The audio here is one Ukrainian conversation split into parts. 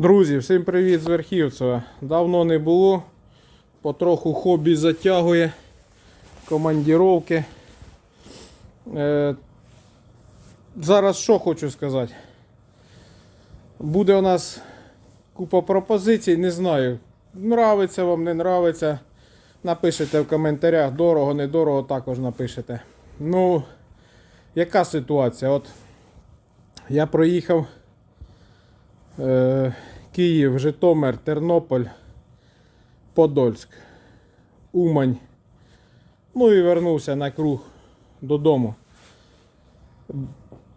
Друзі, всім привіт з Верхівцева. Давно не було. Потроху хобі затягує. Командіровки. Е, зараз що хочу сказати. Буде у нас купа пропозицій, не знаю. Нравиться вам, не нравиться. Напишете в коментарях, дорого, недорого також напишете. Ну, яка ситуація? От я проїхав Київ, Житомир, Тернополь, Подольськ, Умань. Ну і вернувся на круг додому.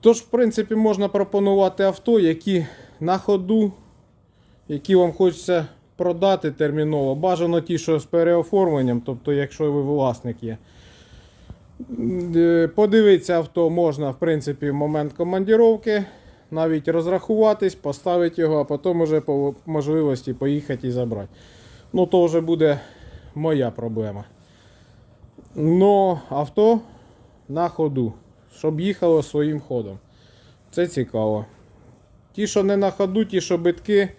Тож, в принципі, можна пропонувати авто, які на ходу, які вам хочеться продати терміново. Бажано ті, що з переоформленням, тобто, якщо ви власник є. Е, Подивитися авто можна, в принципі, в момент командіровки, навіть розрахуватись, поставити його, а потім уже по можливості поїхати і забрати. Ну, то вже буде моя проблема. Но авто на ходу, щоб їхало своїм ходом. Це цікаво. Ті, що не на ходу, ті, що битки е,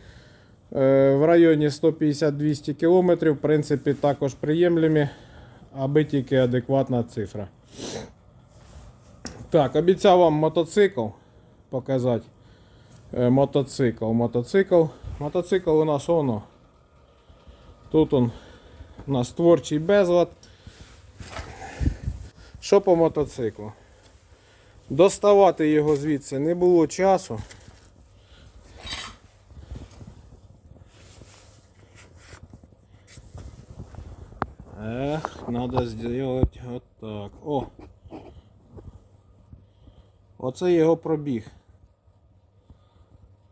в районі 150-200 км, в принципі, також приємлемі, аби тільки адекватна цифра. Так, обіцяв вам мотоцикл показати. Е, мотоцикл, мотоцикл. Мотоцикл у нас воно. Тут он у нас творчий безлад. Що по мотоциклу? Доставати його звідси не було часу. Ех, надо сделать вот так. О! Оце його пробіг.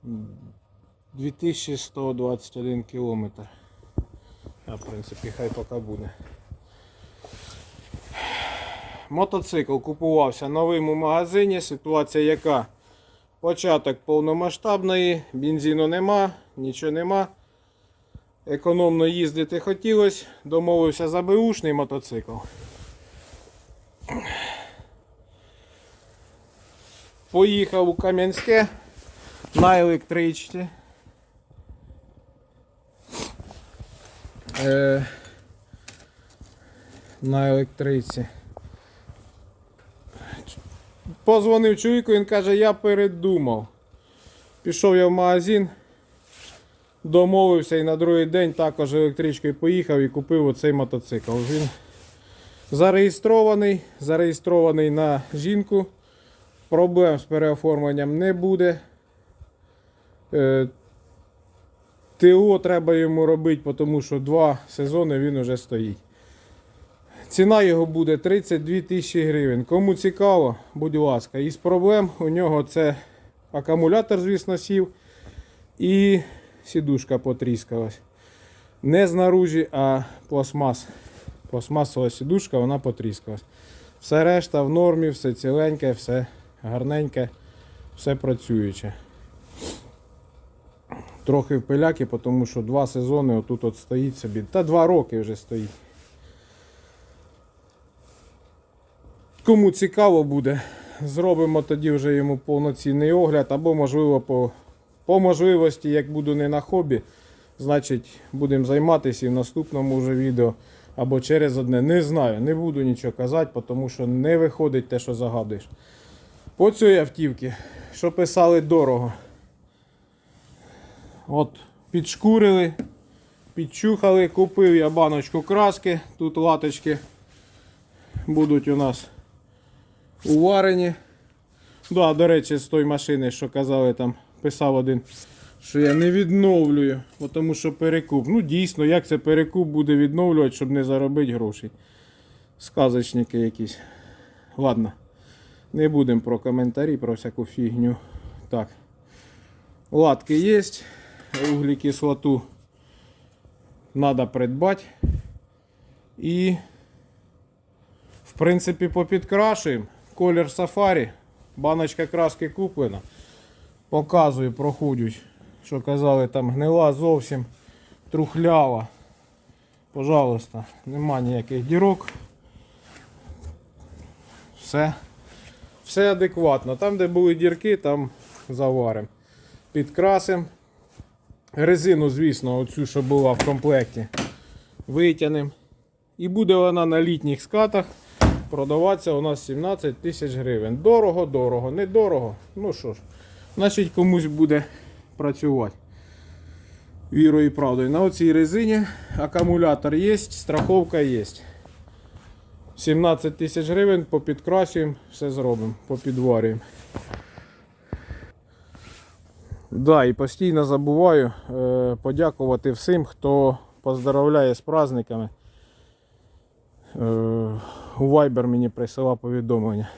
2121 кілометр. А, в принципі, хай поки буде. Мотоцикл купувався новим у магазині. Ситуація яка? Початок повномасштабної, бензину нема, нічого нема. Економно їздити хотілося, домовився за беушний мотоцикл. Поїхав у Кам'янське на електричці. Е, на електриці. Позвонив чоловіку, він каже, я передумав. Пішов я в магазин, домовився і на другий день також електричкою поїхав і купив оцей мотоцикл. Він зареєстрований, зареєстрований на жінку. Проблем з переоформленням не буде. Е, ТО треба йому робити, тому що два сезони він вже стоїть. Ціна його буде 32 тисячі гривень. Кому цікаво, будь ласка. Із проблем у нього це акумулятор, звісно, сів і сідушка потріскалась. Не знаружі, а пластмас. Пластмасова сідушка, вона потріскалась. Все решта в нормі, все ціленьке, все гарненьке, все працююче. Трохи в пиляки, тому що два сезони отут от стоїть собі. Та два роки вже стоїть. Кому цікаво буде, зробимо тоді вже йому повноцінний огляд, або, можливо, по, по можливості, як буду не на хобі, значить будемо займатися і в наступному вже відео або через одне. Не знаю, не буду нічого казати, тому що не виходить те, що загадуєш. По цій автівці, що писали дорого. От, підшкурили, підчухали, купив я баночку краски, тут латочки будуть у нас уварені. Да, до речі, з тої машини, що казали, там писав один, що я не відновлюю, тому що перекуп. Ну дійсно, як це перекуп буде відновлювати, щоб не заробити грошей. Сказочники якісь. Ладно, не будемо про коментарі, про всяку фігню. Так. Латки є, углекислоту треба придбати. І в принципі, попідкрашуємо. Колір сафарі. Баночка краски куплена. Показую, проходжусь. Що казали, там гнила зовсім трухлява. Пожалуйста, нема ніяких дірок. Все. Все адекватно. Там, де були дірки, там заваримо. Підкрасимо. Резину, звісно, оцю, що була в комплекті, витягнемо. І буде вона на літніх скатах продаватися у нас 17 тисяч гривень. Дорого, дорого, недорого. Ну що ж, значить комусь буде працювати. Вірою і правдою. На оцій резині акумулятор є, страховка є. 17 тисяч гривень попідкрасюємо, все зробимо, попідварюємо. Да, і постійно забуваю е, подякувати всім, хто поздравляє з праздниками. Е, у Viber мені присилав повідомлення.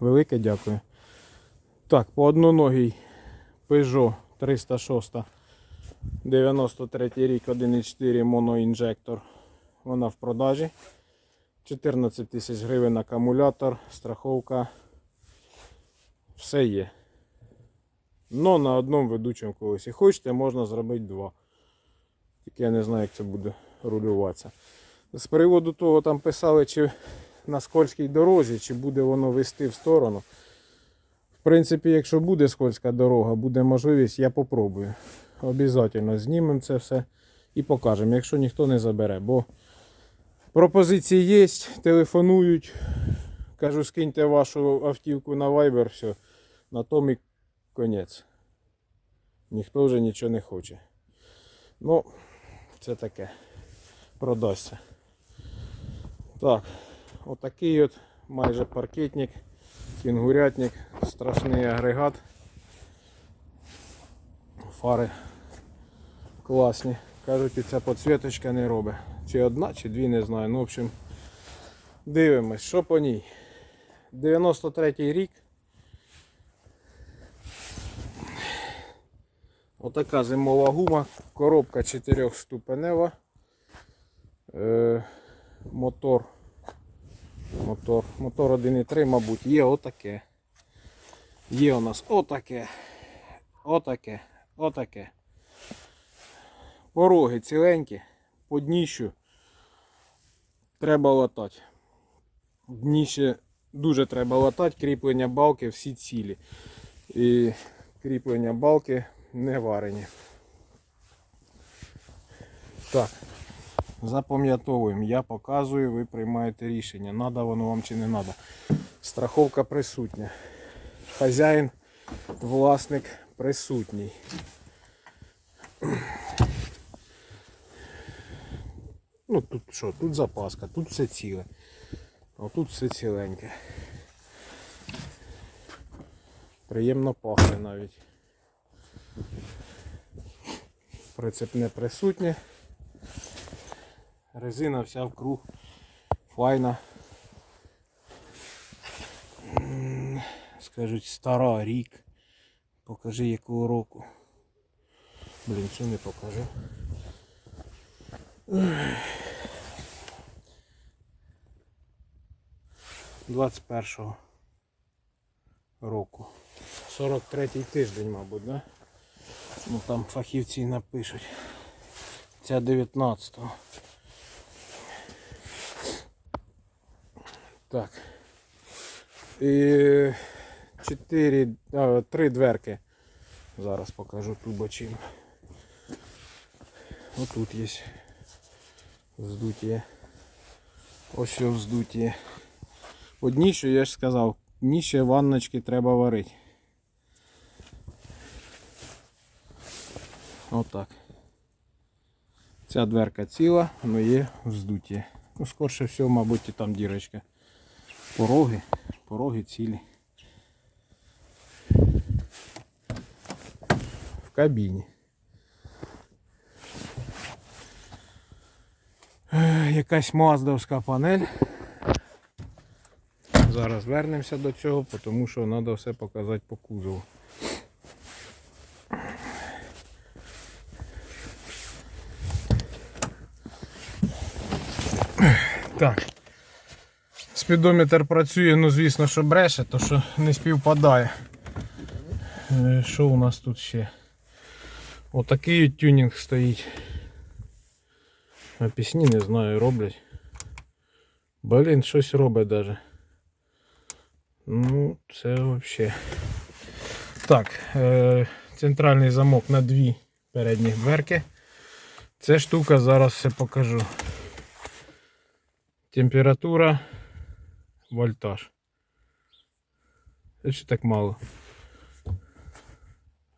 Велике дякую. Так, по одноногій Peugeot 306 93 рік 1.4 моноінжектор. Вона в продажі. 14 тисяч гривень акумулятор, страховка. Все є. Но на одному ведучому колесі. Хочете, можна зробити два. Тільки я не знаю, як це буде рулюватися. З приводу того, там писали, чи на скользькій дорозі, чи буде воно вести в сторону. В принципі, якщо буде скользька дорога, буде можливість, я попробую. Обязательно знімемо це все і покажемо, якщо ніхто не забере. Бо пропозиції є, телефонують. Кажу, скиньте вашу автівку на Viber, все. На тому і конець. Ніхто вже нічого не хоче. Ну, це таке. Продасться. Так, отакий от майже паркетник, кінгурятник, страшний агрегат. Фари класні. Кажуть, і ця підсвіточка не робить. Чи одна, чи дві, не знаю. Ну, в общем, дивимось, що по ній. 93-й рік. Отака зимова гума, коробка 4-ступенева. Е, мотор. Мотор. Мотор 1.3, мабуть, є отаке. Є у нас отаке. Отаке. Отаке. Пороги ціленькі, по дніщу треба латати. Дніще дуже треба латати, кріплення балки всі цілі. І кріплення балки не варені. Так, запам'ятовуємо, я показую, ви приймаєте рішення, надо воно вам чи не надо. Страховка присутня. Хазяїн, власник присутній. Ну тут що, тут запаска, тут все ціле. А тут все ціленьке. Приємно пахне навіть. Прицепне присутнє. Резина вся вкруг. Файна. М, Скажуть, стара рік. Покажи якого року. Блін, цю не покажу. 21-го року. 43-й тиждень, мабуть, да? Ну там фахівці й напишуть. Ця 19-го. Так. І 4, а, 3 дверки. Зараз покажу тубочим. Отут є вздуті. Ось що вздуті. Одні, що я ж сказав, ніще ванночки треба варити. Отак. Ця дверка ціла, але є вздуті. Ну, скорше всього, мабуть, і там дірочка. Пороги, пороги цілі. В кабіні. Якась маздовська панель. Зараз вернемося до цього, тому що треба все показати по кузову. Так. Спідометр працює, ну звісно, що бреше, то що не співпадає. Е, Що у нас тут ще? Отакий от тюнінг стоїть. А пісні не знаю, роблять. Блін, щось робить даже. Ну, це взагалі. Так, е, центральний замок на дві передні дверки. Ця штука зараз все покажу. Температура, вольтаж. Це так мало.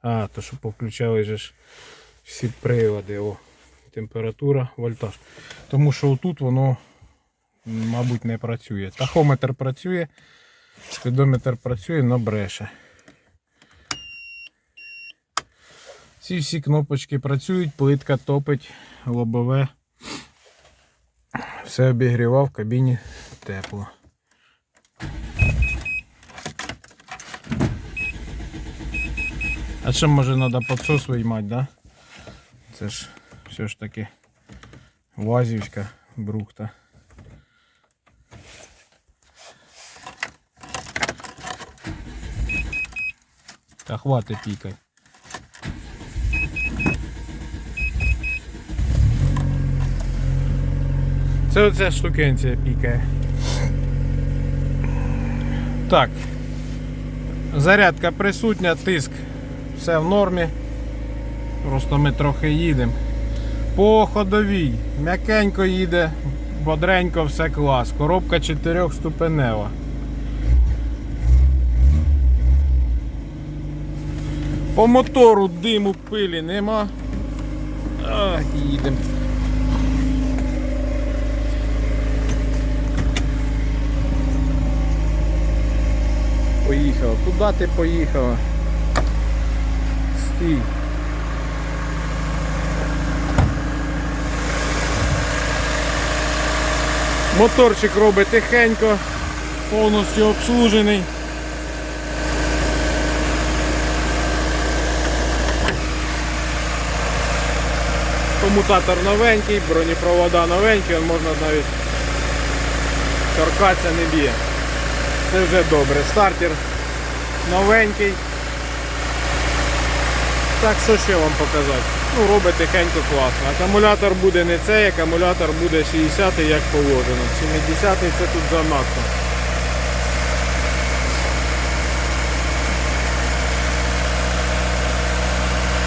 А, то що повключали же ж всі прилади. О. Температура, вольтаж. Тому що отут воно, мабуть, не працює. Тахометр працює, спідометр працює, но бреше. Ці всі кнопочки працюють, плитка топить, лобове. Все обігрівав в кабіні тепло. А що може треба підсос виймати, да? Це ж все ж таки вазівська брухта. Та хватить пікай. Це оця штукенція пікає. Так. Зарядка присутня, тиск все в нормі. Просто ми трохи їдемо. По ходовій. М'якенько їде, бодренько, все клас. Коробка 4 ступенева. По мотору диму пилі нема. Ах, їдемо. Поїхала. Куди ти поїхала? Стій. Моторчик робить тихенько, повністю обслужений. Комутатор новенький, бронепровода новенькі, можна навіть торкатися не б'є. Це вже добре. Стартер новенький. Так, що ще вам показати? Ну, робить тихенько класно. Акумулятор буде не цей, акумулятор буде 60 як положено. 70 це тут занадто.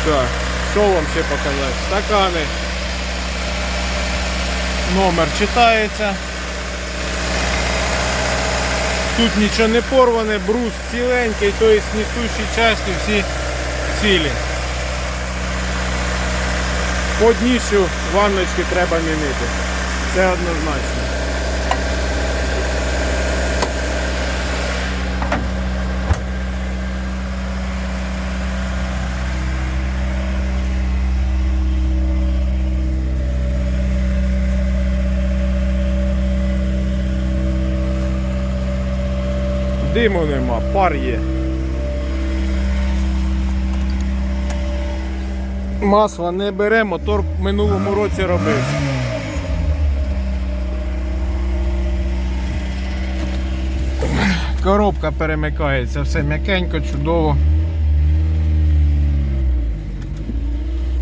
Так, що вам ще показати? Стакани. Номер читається. Тут нічого не порване, брус ціленький, тобто несущі часті всі цілі. По дніщу ванночки треба мінити. Це однозначно. Диму нема, пар є. Масла не бере, мотор в минулому році робив. Коробка перемикається, все м'якенько, чудово.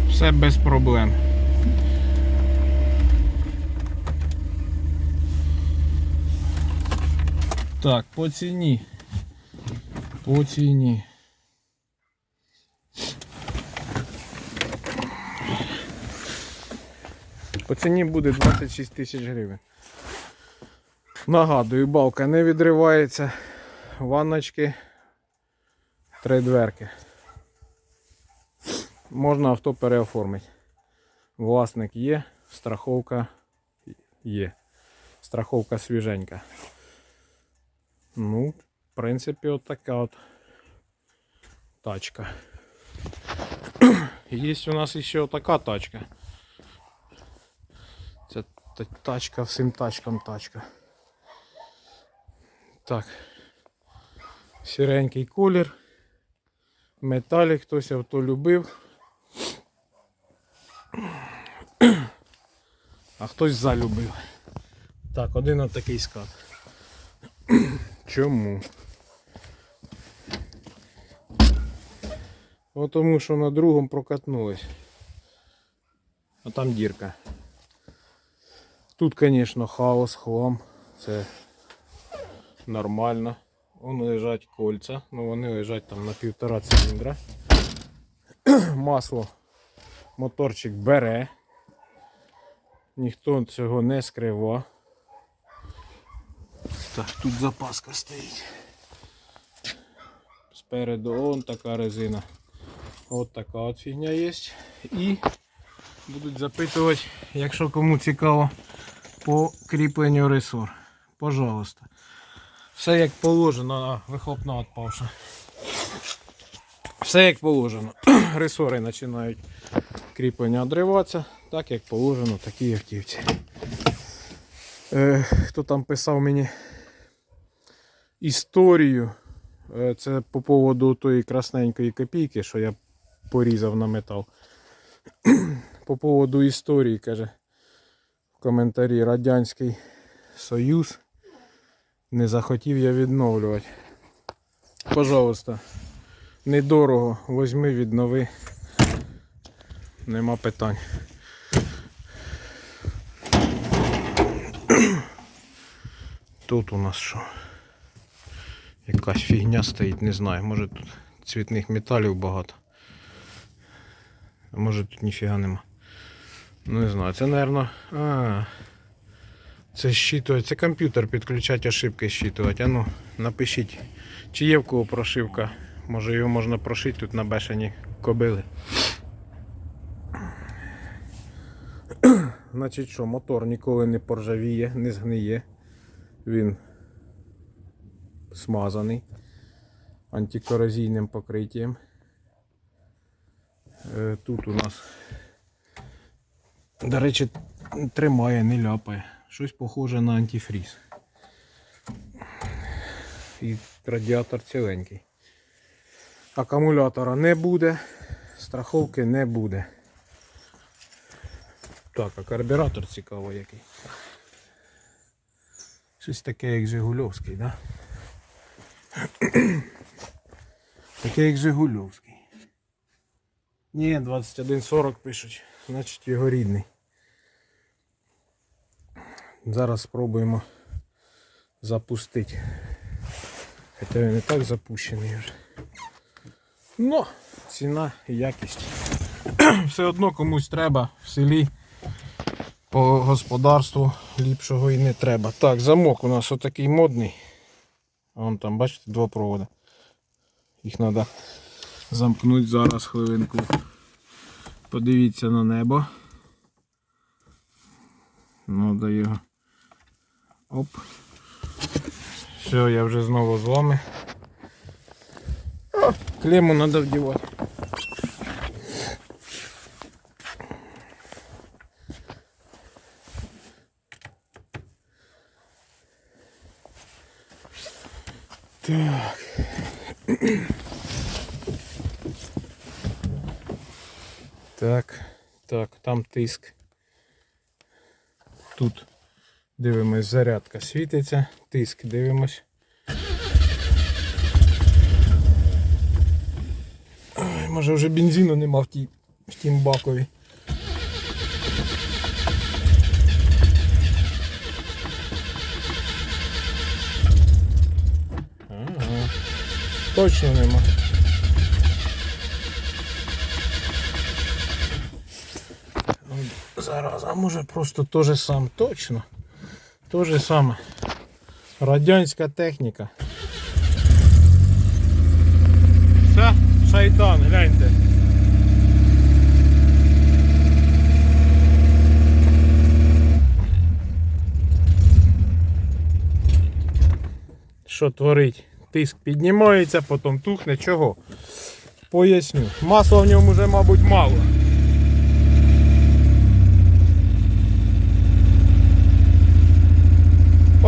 Все без проблем. Так, по ціні. По ціні. По ціні буде 26 тисяч гривень. Нагадую, балка не відривається. Ванночки, три дверки. Можна авто переоформити. Власник є, страховка є. Страховка свіженька. Ну, в принципі, от така от тачка. Є у нас ще така тачка. Це тачка всім тачкам тачка. Так. Сіренький колір. Металік хтось авто любив. А хтось залюбив. Так, один отакий скат. Чому? О, тому що на другому прокатнулись. А там дірка. Тут, звісно, хаос, хлам. Це нормально. Вон лежать кольця, ну вони лежать там на півтора циліндра. Масло моторчик бере. Ніхто цього не скривав. Так, тут запаска стоїть. Спереду он така резина. От така от фігня є. І будуть запитувати, якщо кому цікаво, по кріпленню ресор. Пожалуйста. Все як положено, а вихлопна відпавша. Все як положено. Ресори починають кріплення відриватися, так як положено, такі автівці. Е, хто там писав мені історію. Е, Це по поводу тої красненької копійки, що я порізав на метал. По поводу історії, каже в коментарі Радянський Союз. Не захотів я відновлювати. Пожалуйста, недорого, возьми, віднови. Нема питань. Тут у нас що? Якась фігня стоїть, не знаю. Може тут цвітних металів багато. А може тут ніфіга нема. Ну не знаю, це, напевно. А, це щитувати. Це комп'ютер підключать ошибки щитувати. А ну, напишіть, чи є в кого прошивка. Може його можна прошити тут на бешені кобили. Значить що, мотор ніколи не поржавіє, не згниє. Він смазаний антикорозійним покриттям. Е, Тут у нас, до речі, тримає, не ляпає. Щось похоже на антифріз. І радіатор ціленький. Акумулятора не буде, страховки не буде. Так, а карбюратор цікаво який. Щось таке, як Жигульовський, да? таке, як Жигульовський. Ні, 2140 пишуть, значить його рідний. Зараз спробуємо запустити. Хоча він і так запущений вже. Ну, ціна і якість. Все одно комусь треба в селі по господарству ліпшого і не треба. Так, замок у нас отакий модний. Вон там, бачите, два провода. Їх треба замкнути зараз хвилинку. Подивіться на небо. Надо його. Оп. Все, я вже знову з вами. Клему треба вдівати. Так, так, там тиск. Тут дивимось, зарядка світиться, тиск дивимось. Ой, може вже бензину нема в, тій, в тім бакові. Ага. Точно нема. Зараз, а може просто то же саме, точно. То же саме. Радянська техніка. Це шайтан, гляньте. Що творить? Тиск піднімається, потім тухне. Чого? Поясню. Масла в ньому вже, мабуть, мало.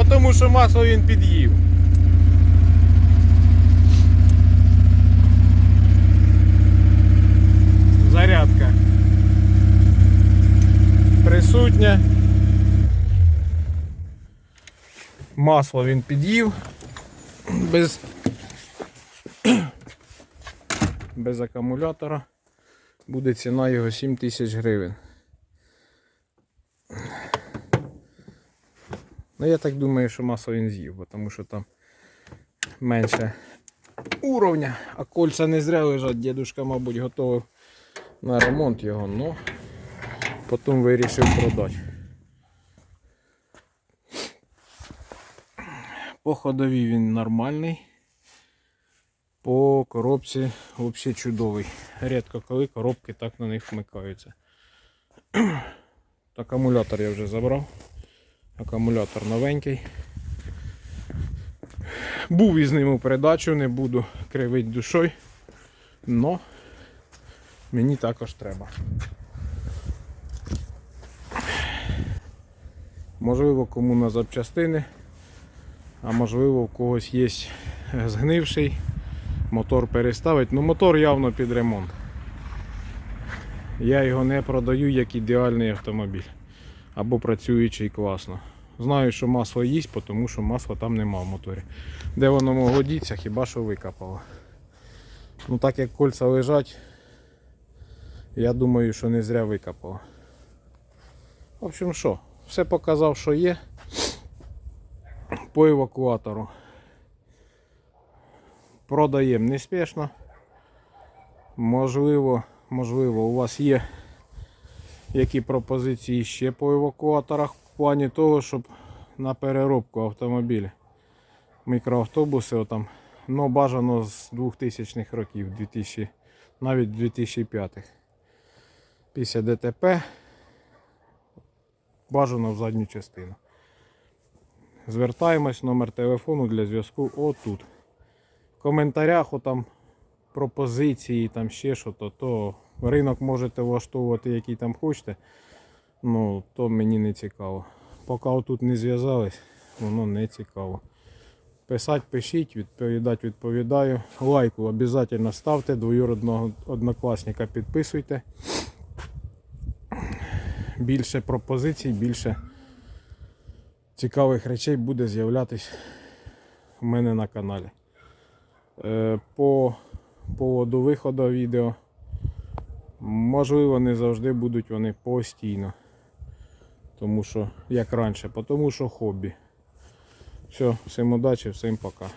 Тому що масло він під'їв. Зарядка. Присутня. Масло він під'їв. Без, без акумулятора. Буде ціна його 7 тисяч гривень. Ну я так думаю, що масло він з'їв, тому що там менше уровня, а кольця не зря лежать, дідушка, мабуть, готовив на ремонт його, но потім вирішив продати. По ходовій він нормальний. По коробці взагалі чудовий. Рідко коли коробки так на них вмикаються. Акумулятор я вже забрав. Акумулятор новенький. Був із ним у передачу, не буду кривити душою. Но мені також треба. Можливо, кому на запчастини, а можливо, у когось є згнивший, мотор переставить. Ну, мотор явно під ремонт. Я його не продаю як ідеальний автомобіль. Або працюючий класно. Знаю, що масло їсть, тому що масла там нема в моторі. Де воно могло діться, хіба що викопало. Ну так як кольця лежать, я думаю, що не зря викопало. В общем, що, все показав, що є. По евакуатору. Продаємо неспішно. Можливо, можливо, у вас є які пропозиції ще по евакуаторах плані того, щоб на переробку автомобіля. Мікроавтобуси отам, ну бажано з 2000-х років, 2000, навіть 2005-х. Після ДТП бажано в задню частину. Звертаємось, номер телефону для зв'язку отут. В коментарях отам пропозиції, там ще що то, то ринок можете влаштовувати, який там хочете. Ну, то мені не цікаво. Поки отут не зв'язались, воно не цікаво. Писать, пишіть, відповідати, відповідаю. Лайку обов'язково ставте, двоюродного однокласника підписуйте. Більше пропозицій, більше цікавих речей буде з'являтись у мене на каналі. Е, По поводу виходу відео. Можливо, не завжди будуть вони постійно. Тому що, як раніше, тому що хобі. Все, всім удачі, всім пока.